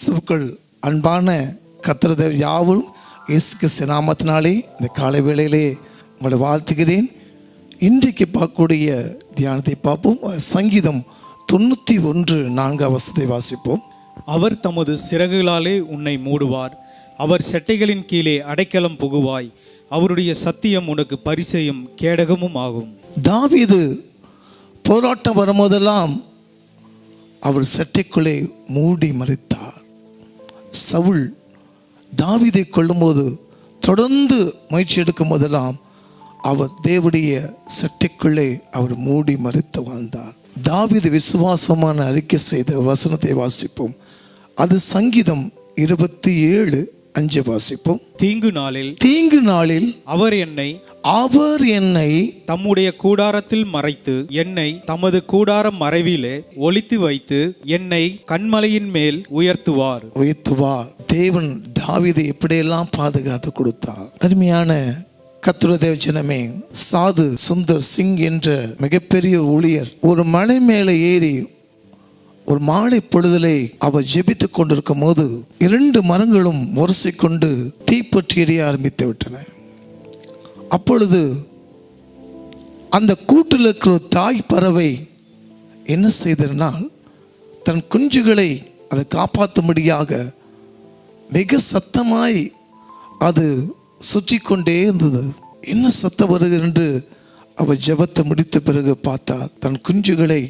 கிறிஸ்துவுக்குள் அன்பான கத்திரதேவ யாவும் இயேசு கிறிஸ்து நாமத்தினாலே இந்த காலை வேளையிலே உங்களை வாழ்த்துகிறேன். இன்றைக்கு பார்க்கக்கூடிய தியானத்தை பார்ப்போம். சங்கீதம் தொண்ணூற்றி ஒன்று நான்காம் வசத்தை வாசிப்போம். அவர் தமது சிறகுகளாலே உன்னை மூடுவார். அவர் செட்டைகளின் கீழே அடைக்கலம் புகுவாய். அவருடைய சத்தியம் உனக்கு பரிசையும் கேடகமும் ஆகும். தாவீது போராட்டம் வரும்போதெல்லாம் அவர் சட்டைக்குள்ளே மூடி மறைத்தார் சவுல் தாவிதை கொள்ளும்போது தொடர்ந்து முயற்சி எடுக்கும் போதெல்லாம் அவர் தேவடைய சட்டைக்குள்ளே அவர் மூடி மறைத்து வாழ்ந்தார். தாவீது விசுவாசமான அறிக்கை செய்த வசனத்தை வாசிப்போம். அது சங்கீதம் இருபத்தி ஏழு அஞ்சு வாசிப்போம். தீங்கு நாளில் தீங்கு நாளில் அவர் என்னை அவர் என்னை தம்முடைய கூடாரத்தில் மறைத்து என்னை தமது கூடார மறைவிலே ஒளித்து வைத்து என்னை கண்மலையின் மேல் உயர்த்துவார். உயர்த்துவா தேவன் தாவீதை எப்படியெல்லாம் பாதுகாத்து கொடுத்தார்? அருமையான கத்துரதேவ ஜனமே சாது சுந்தர் சிங் என்ற மிகப்பெரிய ஊழியர் ஒரு மலை மேலே ஏறி ஒரு மாலை பொழுதலை அவர் ஜெபித்துக் கொண்டிருக்கும் போது இரண்டு மரங்களும் முரசிக்கொண்டு தீப்பற்றி எரிய ஆரம்பித்து விட்டன. அப்பொழுது அந்த கூட்டில் இருக்கிற தாய் பறவை என்ன செய்தனால் தன் குஞ்சுகளை அதை காப்பாற்றும்படியாக மிக சத்தமாய் அது சுற்றி கொண்டே இருந்தது. என்ன சத்தம் வருகிறது என்று அவர் ஜெபத்தை முடித்த பிறகு பார்த்தார். தன் குஞ்சுகளை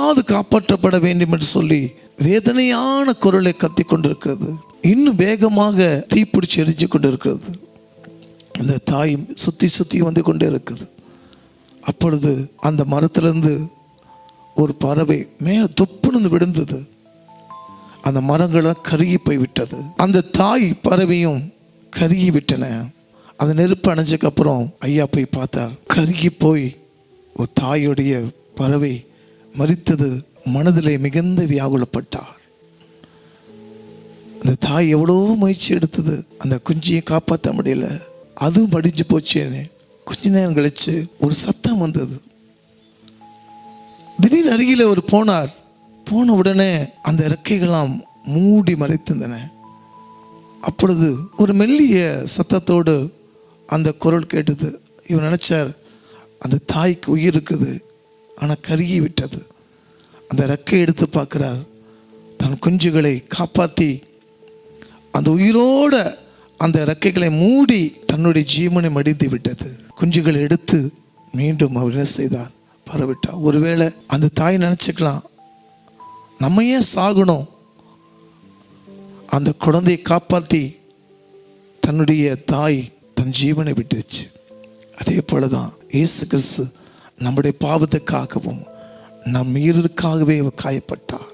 எப்படியாவது காப்பாற்றப்பட வேண்டும் என்று சொல்லி வேதனையான குரலை கத்தி கொண்டிருக்கிறது இன்னும் வேகமாக தீப்பிடிச்சு எரிஞ்சு கொண்டிருக்கிறது அந்த தாய் சுற்றி சுற்றி வந்து கொண்டே இருக்குது அப்பொழுது அந்த மரத்திலிருந்து ஒரு பறவை மேலே தொப்புன்னு விழுந்தது. அந்த மரங்களாம் கருகி போய்விட்டது. அந்த தாய் பறவையும் கருகி விட்டன. அந்த நெருப்பு அணைஞ்சதுக்கப்புறம் ஐயா போய் பார்த்தார். கருகி போய் ஒரு தாயுடைய பறவை மறித்தது மனதிலே மிகுந்த வியாகுலப்பட்டார். அந்த தாய் எவ்வளோ முயற்சி எடுத்தது அந்த குஞ்சியை காப்பாற்ற முடியல. அதுவும் படிஞ்சு போச்சேன்னு கொஞ்ச நேரம் கழிச்சு ஒரு சத்தம் வந்தது. திடீர்னு அருகில் ஒரு போனார். போன உடனே அந்த இறக்கைகளாம் மூடி மறைத்திருந்தன. அப்பொழுது ஒரு மெல்லிய சத்தத்தோடு அந்த குரல் கேட்டது. இவர் நினைச்சார் அந்த தாய்க்கு உயிர் இருக்குது. ஆனால் கருகி விட்டது. அந்த ரெக்கை எடுத்து பார்க்கிறார். தன் குஞ்சுகளை காப்பாற்றி அந்த உயிரோட அந்த ரெக்கைகளை மூடி தன்னுடைய ஜீவனை மடிந்து விட்டது. குஞ்சுகளை எடுத்து மீண்டும் அவர் என்ன செய்தார்? பரவிட்டார். ஒருவேளை அந்த தாய் நினச்சிக்கலாம் நம்ம ஏன் சாகணும்? அந்த குழந்தையை காப்பாற்றி தன்னுடைய தாய் தன் ஜீவனை விட்டுச்சு அதே போல தான் இயேசு கிறிஸ்து நம்முடைய பாவத்துக்காகவும் நம் மீறலுக்காகவே அவர் காயப்பட்டார்.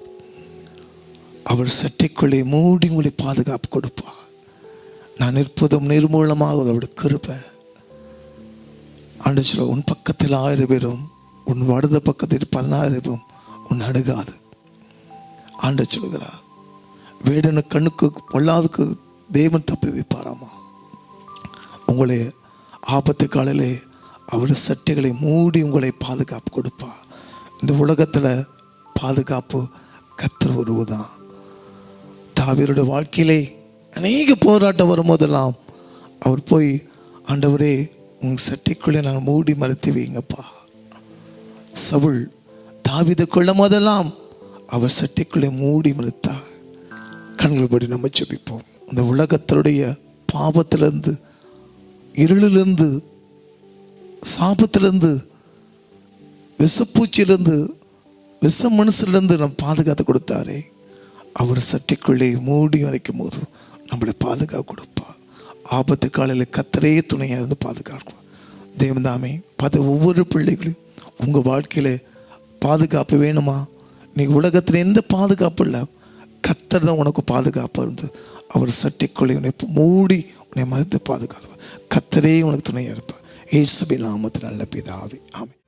அவர் சட்டைக்குள்ளே மூடி மூடி பாதுகாப்பு கொடுப்பார். நான் நிற்பதும் நிர்மூலமாக அவருடைய கிருபை. ஆண்டு சொல்ல உன் பக்கத்தில் ஆயிரம் பேரும் உன் வலது பக்கத்தில் பதினாயிரம் பேரும் உன் அணுகாது. ஆண்டு சொல்கிறார் வேடனு கண்ணுக்கு பொல்லாதுக்கு தேவன் தப்பி வைப்பாராமா? உங்களை ஆபத்து காலையிலே அவருடைய சட்டைகளை மூடி உங்களை பாதுகாப்பு கொடுப்பார் இந்த உலகத்தில் பாதுகாப்பு கத்தர் உருவுதான் தாவீருடைய வாழ்க்கையிலே அநேக போராட்டம் வரும்போதெல்லாம் அவர் போய் ஆண்டவரே உங்கள் சட்டைக்குள்ளே நான் மூடி மறைத்து வைங்கப்பா. சவுள் தாவித கொள்ளும் போதெல்லாம் அவர் சட்டைக்குள்ளே மூடி மறுத்தார். கண்கள் படி நம்ம செபிப்போம் இந்த உலகத்தினுடைய பாவத்திலிருந்து இருளிலிருந்து சாபத்திலிருந்து விஷப்பூச்சிலேருந்து விஷ மனுஷிலிருந்து நம்ம பாதுகாத்து கொடுத்தாரே. அவர் சட்டைக்குள்ளே மூடி வரைக்கும் போது நம்மளை பாதுகாப்பு கொடுப்பார் ஆபத்து காலையில் கத்தரையே துணையாக இருந்து பாதுகாக்கும் தேவதாமே பார்த்து ஒவ்வொரு பிள்ளைகளையும் உங்கள் வாழ்க்கையில் பாதுகாப்பு வேணுமா? நீ உலகத்தில் எந்த பாதுகாப்பு இல்லை? கத்தர் தான் உனக்கு பாதுகாப்பாக இருந்து அவர் சட்டைக்குள்ளே உன்னை மூடி உன்னை மறைத்து பாதுகாப்பார். கத்தரே உனக்கு துணையாக இருப்பார். இயேசுபி நாமத்தில் நல்ல பிதாவே. ஆமென்.